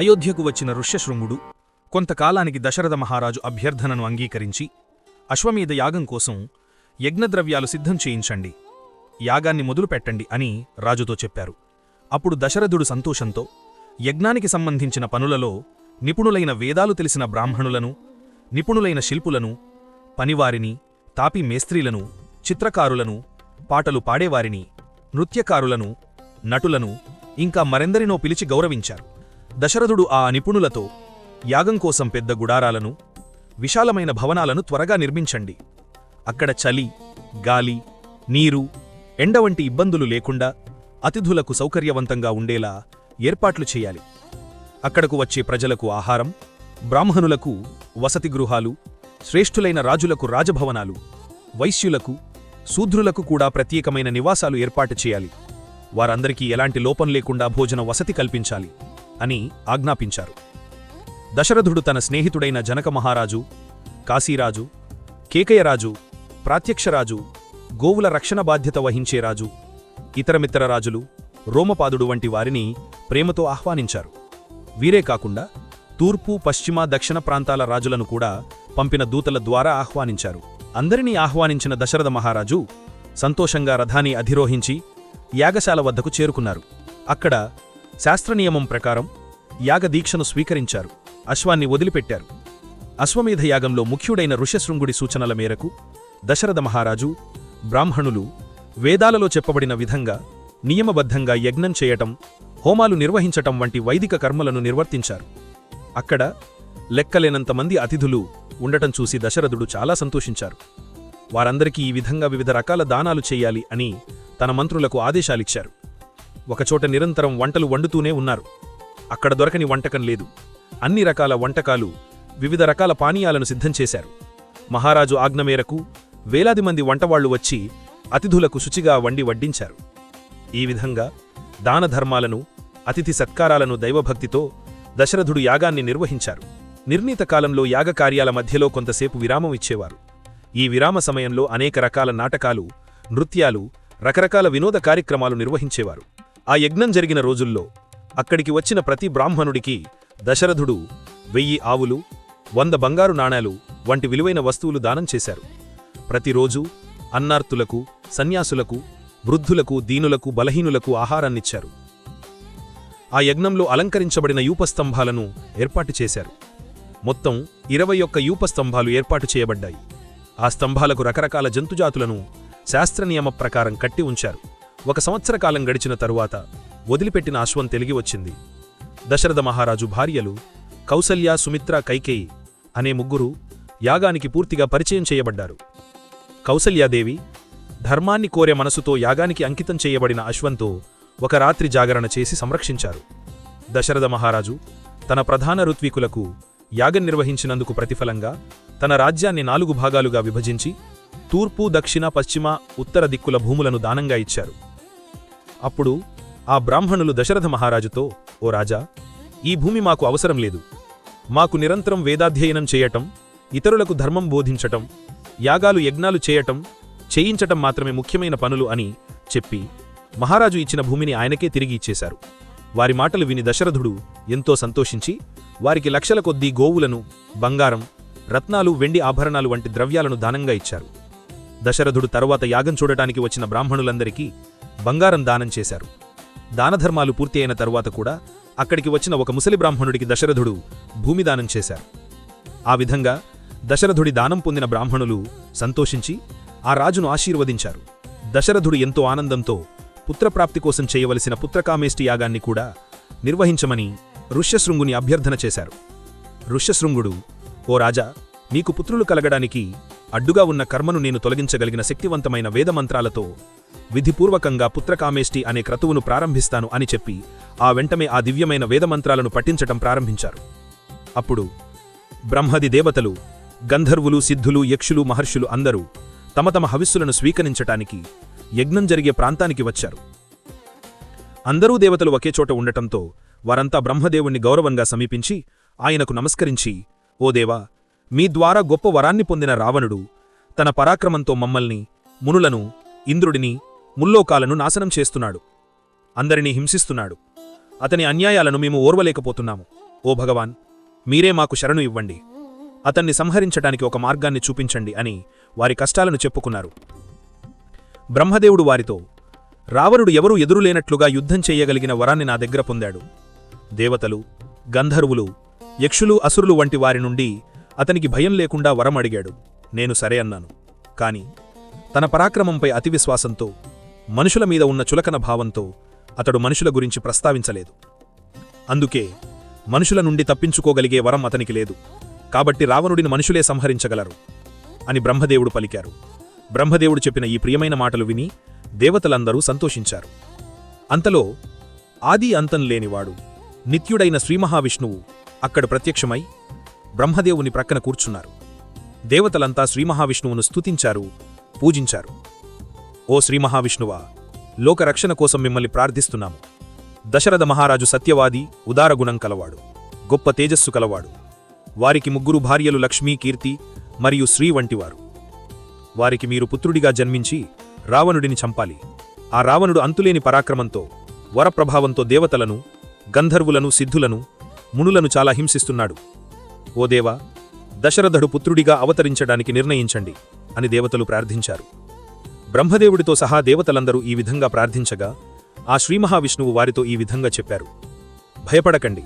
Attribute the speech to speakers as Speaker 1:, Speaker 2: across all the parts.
Speaker 1: అయోధ్యకు వచ్చిన ఋష్యశృంగుడు కొంతకాలానికి దశరథ మహారాజు అభ్యర్థనను అంగీకరించి అశ్వమేధ యాగం కోసం యజ్ఞద్రవ్యాలు సిద్ధం చేయించండి యాగాన్ని మొదలుపెట్టండి అని రాజుతో చెప్పారు. అప్పుడు దశరథుడు సంతోషంతో యజ్ఞానికి సంబంధించిన పనులలో నిపుణులైన వేదాలు తెలిసిన బ్రాహ్మణులను నిపుణులైన శిల్పులను పనివారిని తాపి మేస్త్రీలను చిత్రకారులను పాటలు పాడేవారిని నృత్యకారులను నటులను ఇంకా మరెందరినో పిలిచి గౌరవించారు. దశరథుడు ఆ నిపుణులతో యాగం కోసం పెద్ద గుడారాలను విశాలమైన భవనాలను త్వరగా నిర్మించండి. అక్కడ చలి గాలి నీరు ఎండ వంటి ఇబ్బందులు లేకుండా అతిథులకు సౌకర్యవంతంగా ఉండేలా ఏర్పాట్లు చేయాలి. అక్కడకు వచ్చే ప్రజలకు ఆహారం బ్రాహ్మణులకు వసతి గృహాలు శ్రేష్ఠులైన రాజులకు రాజభవనాలు వైశ్యులకు శూద్రులకు కూడా ప్రత్యేకమైన నివాసాలు ఏర్పాటు చేయాలి. వారందరికీ ఎలాంటి లోపం లేకుండా భోజన వసతి కల్పించాలి. అని ఆజ్ఞాపించారు. దశరథుడు తన స్నేహితుడైన జనక మహారాజు కాశీరాజు కేకయరాజు ప్రాత్యక్షరాజు గోవుల రక్షణ బాధ్యత వహించే రాజు ఇతరమితర రాజులు రోమపాదుడు వంటి వారిని ప్రేమతో ఆహ్వానించారు. వీరే కాకుండా తూర్పు పశ్చిమ దక్షిణ ప్రాంతాల రాజులను కూడా పంపిన దూతల ద్వారా ఆహ్వానించారు. అందరినీ ఆహ్వానించిన దశరథ మహారాజు సంతోషంగా రథాన్ని అధిరోహించి యాగశాల వద్దకు చేరుకున్నారు. అక్కడ శాస్త్రనియమం ప్రకారం యాగదీక్షను స్వీకరించారు. అశ్వాన్ని వదిలిపెట్టారు. అశ్వమేధ యాగంలో ముఖ్యుడైన ఋష్యశృంగుడి సూచనల మేరకు దశరథ మహారాజు బ్రాహ్మణులు వేదాలలో చెప్పబడిన విధంగా నియమబద్ధంగా యజ్ఞం చేయటం హోమాలు నిర్వహించటం వంటి వైదిక కర్మలను నిర్వర్తించారు. అక్కడ లెక్కలేనంతమంది అతిథులు ఉండటం చూసి దశరథుడు చాలా సంతోషించారు. వారందరికీ ఈ విధంగా వివిధ రకాల దానాలు చేయాలి అని తన మంత్రులకు ఆదేశాలిచ్చారు. ఒకచోట నిరంతరం వంటలు వండుతూనే ఉన్నారు. అక్కడ దొరకని వంటకం లేదు. అన్ని రకాల వంటకాలు వివిధ రకాల పానీయాలను సిద్ధం చేశారు. మహారాజు ఆజ్ఞ మేరకు వేలాది మంది వంటవాళ్ళు వచ్చి అతిథులకు శుచిగా వండి వడ్డించారు. ఈ విధంగా దానధర్మాలను అతిథి సత్కారాలను దైవభక్తితో దశరథుడు యాగాన్ని నిర్వహించారు. నిర్ణీత కాలంలో యాగకార్యాల మధ్యలో కొంతసేపు విరామం ఇచ్చేవారు. ఈ విరామ సమయంలో అనేక రకాల నాటకాలు నృత్యాలు రకరకాల వినోద కార్యక్రమాలు నిర్వహించేవారు. ఆ యజ్ఞం జరిగిన రోజుల్లో అక్కడికి వచ్చిన ప్రతి బ్రాహ్మణుడికి దశరథుడు వెయ్యి ఆవులు వంద బంగారు నాణాలు వంటి విలువైన వస్తువులు దానం చేశారు. ప్రతిరోజు అన్నార్తులకు సన్యాసులకు వృద్ధులకు దీనులకు బలహీనులకు ఆహారాన్నిచ్చారు. ఆ యజ్ఞంలో అలంకరించబడిన యూపస్తంభాలను ఏర్పాటు చేశారు. మొత్తం ఇరవై ఒక్క యూపస్తంభాలు ఏర్పాటు చేయబడ్డాయి. ఆ స్తంభాలకు రకరకాల జంతుజాతులను శాస్త్రనియమ ప్రకారం కట్టి ఉంచారు. ఒక సంవత్సర కాలం గడిచిన తరువాత వదిలిపెట్టిన అశ్వం తెలిగి వచ్చింది. దశరథ మహారాజు భార్యలు కౌసల్య సుమిత్ర కైకేయి అనే ముగ్గురు యాగానికి పూర్తిగా పరిచయం చేయబడ్డారు. కౌసల్యాదేవి ధర్మాన్ని కోరే మనసుతో యాగానికి అంకితం చేయబడిన అశ్వంతో ఒక రాత్రి జాగరణ చేసి సంరక్షించారు. దశరథ మహారాజు తన ప్రధాన ఋత్వికులకు యాగం నిర్వహించినందుకు ప్రతిఫలంగా తన రాజ్యాన్ని నాలుగు భాగాలుగా విభజించి తూర్పు దక్షిణ పశ్చిమ ఉత్తర దిక్కుల భూములను దానంగా ఇచ్చారు. అప్పుడు ఆ బ్రాహ్మణులు దశరథ మహారాజుతో ఓ రాజా ఈ భూమి మాకు అవసరం లేదు. మాకు నిరంతరం వేదాధ్యయనం చేయటం ఇతరులకు ధర్మం బోధించటం యాగాలు యజ్ఞాలు చేయటం చేయించటం మాత్రమే ముఖ్యమైన పనులు అని చెప్పి మహారాజు ఇచ్చిన భూమిని ఆయనకే తిరిగి ఇచ్చేశారు. వారి మాటలు విని దశరథుడు ఎంతో సంతోషించి వారికి లక్షల కొద్దీ గోవులను బంగారం రత్నాలు వెండి ఆభరణాలు వంటి ద్రవ్యాలను దానంగా ఇచ్చారు. దశరథుడు తరువాత యాగం చూడటానికి వచ్చిన బ్రాహ్మణులందరికీ బంగారం దానం చేశారు. దానధర్మాలు పూర్తి అయిన తరువాత కూడా అక్కడికి వచ్చిన ఒక ముసలి బ్రాహ్మణుడికి దశరథుడు భూమిదానం చేశారు. ఆ విధంగా దశరథుడి దానం పొందిన బ్రాహ్మణులు సంతోషించి ఆ రాజును ఆశీర్వదించారు. దశరథుడు ఎంతో ఆనందంతో పుత్రప్రాప్తి కోసం చేయవలసిన పుత్రకామేష్టి యాగాన్ని కూడా నిర్వహించమని ఋష్యశృంగుని అభ్యర్థన చేశారు. ఋష్యశృంగుడు ఓ రాజా నీకు పుత్రులు కలగడానికి అడ్డుగా ఉన్న కర్మను నేను తొలగించగలిగిన శక్తివంతమైన వేదమంత్రాలతో విధిపూర్వకంగా పుత్రకామేష్టి అనే క్రతువును ప్రారంభిస్తాను అని చెప్పి ఆ వెంటమే ఆ దివ్యమైన వేదమంత్రాలను పఠించటం ప్రారంభించారు. అప్పుడు బ్రహ్మది దేవతలు గంధర్వులు సిద్ధులు యక్షులు మహర్షులు అందరూ తమ తమ హవిస్సులను స్వీకరించటానికి యజ్ఞం జరిగే ప్రాంతానికి వచ్చారు. అందరూ దేవతలు ఒకే చోట ఉండటంతో వారంతా బ్రహ్మదేవుణ్ణి గౌరవంగా సమీపించి ఆయనకు నమస్కరించి ఓ దేవా మీ ద్వారా గొప్ప వరాన్ని పొందిన రావణుడు తన పరాక్రమంతో మమ్మల్ని మునులను ఇంద్రుడిని ముల్లోకాలను నాశనం చేస్తున్నాడు. అందరినీ హింసిస్తున్నాడు. అతని అన్యాయాలను మేము ఓర్వలేకపోతున్నాము. ఓ భగవాన్ మీరే మాకు శరణు ఇవ్వండి. అతన్ని సంహరించటానికి ఒక మార్గాన్ని చూపించండి అని వారి కష్టాలను చెప్పుకున్నారు. బ్రహ్మదేవుడు వారితో రావణుడు ఎవరూ ఎదురులేనట్లుగా యుద్ధం చేయగలిగిన వరాన్ని నా దగ్గర పొందాడు. దేవతలు గంధర్వులు యక్షులు అసురులు వంటి వారి నుండి అతనికి భయం లేకుండా వరం అడిగాడు. నేను సరే అన్నాను. కాని తన పరాక్రమంపై అతి విశ్వాసంతో మనుషుల మీద ఉన్న చులకన భావంతో అతడు మనుషుల గురించి ప్రస్తావించలేదు. అందుకే మనుషుల నుండి తప్పించుకోగలిగే వరం అతనికి లేదు. కాబట్టి రావణుడిని మనుషులే సంహరించగలరు అని బ్రహ్మదేవుడు పలికారు. బ్రహ్మదేవుడు చెప్పిన ఈ ప్రియమైన మాటలు విని దేవతలందరూ సంతోషించారు. అంతలో ఆది అంతం లేనివాడు నిత్యుడైన శ్రీమహావిష్ణువు అక్కడ ప్రత్యక్షమై బ్రహ్మదేవుని ప్రక్కన కూర్చున్నారు. దేవతలంతా శ్రీమహావిష్ణువును స్తుతించారు పూజించారు. ఓ శ్రీ మహావిష్ణువా లోకరక్షణ కోసం మిమ్మల్ని ప్రార్థిస్తున్నాము. దశరథ మహారాజు సత్యవాది ఉదారగుణం కలవాడు గొప్ప తేజస్సు కలవాడు. వారికి ముగ్గురు భార్యలు లక్ష్మీ కీర్తి మరియు శ్రీ వంటివారు. వారికి మీరు పుత్రుడిగా జన్మించి రావణుడిని చంపాలి. ఆ రావణుడు అంతులేని పరాక్రమంతో వరప్రభావంతో దేవతలను గంధర్వులను సిద్ధులను మునులను చాలా హింసిస్తున్నాడు. ఓ దేవా దశరథుడు పుత్రుడిగా అవతరించడానికి నిర్ణయించండి. అని దేవతలు ప్రార్థించారు. బ్రహ్మదేవుడితో సహా దేవతలందరూ ఈ విధంగా ప్రార్థించగా ఆ శ్రీమహావిష్ణువు వారితో ఈ విధంగా చెప్పారు. భయపడకండి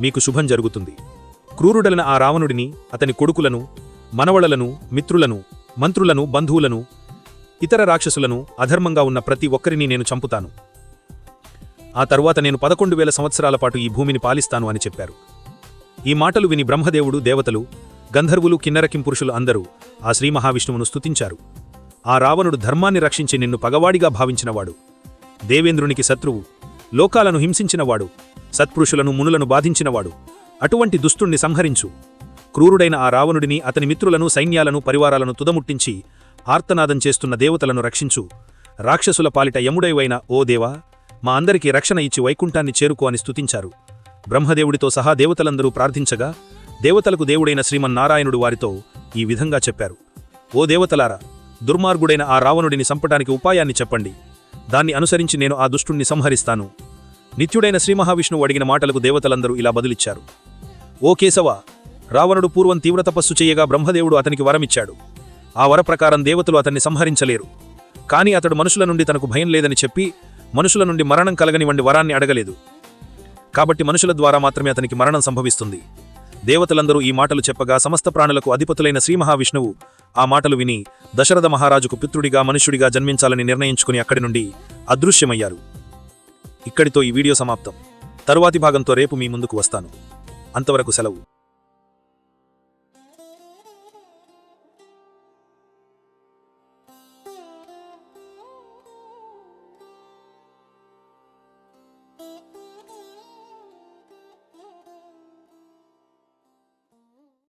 Speaker 1: మీకు శుభం జరుగుతుంది. క్రూరుడలన ఆ రావణుడిని అతని కొడుకులను మనవళలను మిత్రులను మంత్రులను బంధువులను ఇతర రాక్షసులను అధర్మంగా ఉన్న ప్రతి ఒక్కరిని నేను చంపుతాను. ఆ తరువాత నేను పదకొండు వేల సంవత్సరాల పాటు ఈ భూమిని పాలిస్తాను అని చెప్పారు. ఈ మాటలు విని బ్రహ్మదేవుడు దేవతలు గంధర్వులు కిన్నరకింపురుషులు అందరూ ఆ శ్రీ మహావిష్ణువును స్తుతించారు. ఆ రావణుడు ధర్మాన్ని రక్షించి నిన్ను పగవాడిగా భావించినవాడు. దేవేంద్రునికి శత్రువు లోకాలను హింసించినవాడు సత్పురుషులను మునులను బాధించినవాడు. అటువంటి దుష్టుణ్ణి సంహరించు. క్రూరుడైన ఆ రావణుడిని అతని మిత్రులను సైన్యాలను పరివారాలను తుదముట్టించి ఆర్తనాదం చేస్తున్న దేవతలను రక్షించు. రాక్షసుల పాలిట యముడైవైన ఓ దేవా మా అందరికీ రక్షణ ఇచ్చి వైకుంఠాన్ని చేరుకో అని స్తుతించారు. బ్రహ్మదేవుడితో సహా దేవతలందరూ ప్రార్థించగా దేవతలకు దేవుడైన శ్రీమన్నారాయణుడు వారితో ఈ విధంగా చెప్పారు. ఓ దేవతలారా దుర్మార్గుడైన ఆ రావణుడిని సంపటానికి ఉపాయాన్ని చెప్పండి. దాన్ని అనుసరించి నేను ఆ దుష్టుణ్ణి సంహరిస్తాను. నిత్యుడైన శ్రీమహావిష్ణువు అడిగిన మాటలకు దేవతలందరూ ఇలా బదులిచ్చారు. ఓ కేశవ రావణుడు పూర్వం తీవ్ర తపస్సు చేయగా బ్రహ్మదేవుడు అతనికి వరమిచ్చాడు. ఆ వరప్రకారం దేవతలు అతన్ని సంహరించలేరు. కాని అతడు మనుషుల నుండి తనకు భయం లేదని చెప్పి మనుషుల నుండి మరణం కలగనివంటి వరాన్ని అడగలేదు. కాబట్టి మనుషుల ద్వారా మాత్రమే అతనికి మరణం సంభవిస్తుంది. దేవతలందరూ ఈ మాటలు చెప్పగా సమస్త ప్రాణులకు అధిపతులైన శ్రీ మహావిష్ణువు ఆ మాటలు విని దశరథ మహారాజుకు పితృడిగా మనుష్యుడిగా జన్మించాలని నిర్ణయించుకుని అక్కడి నుండి అదృశ్యమయ్యారు. ఇక్కడితో ఈ వీడియో సమాప్తం. తరువాతి భాగంతో రేపు మీ ముందుకు వస్తాను. అంతవరకు సెలవు.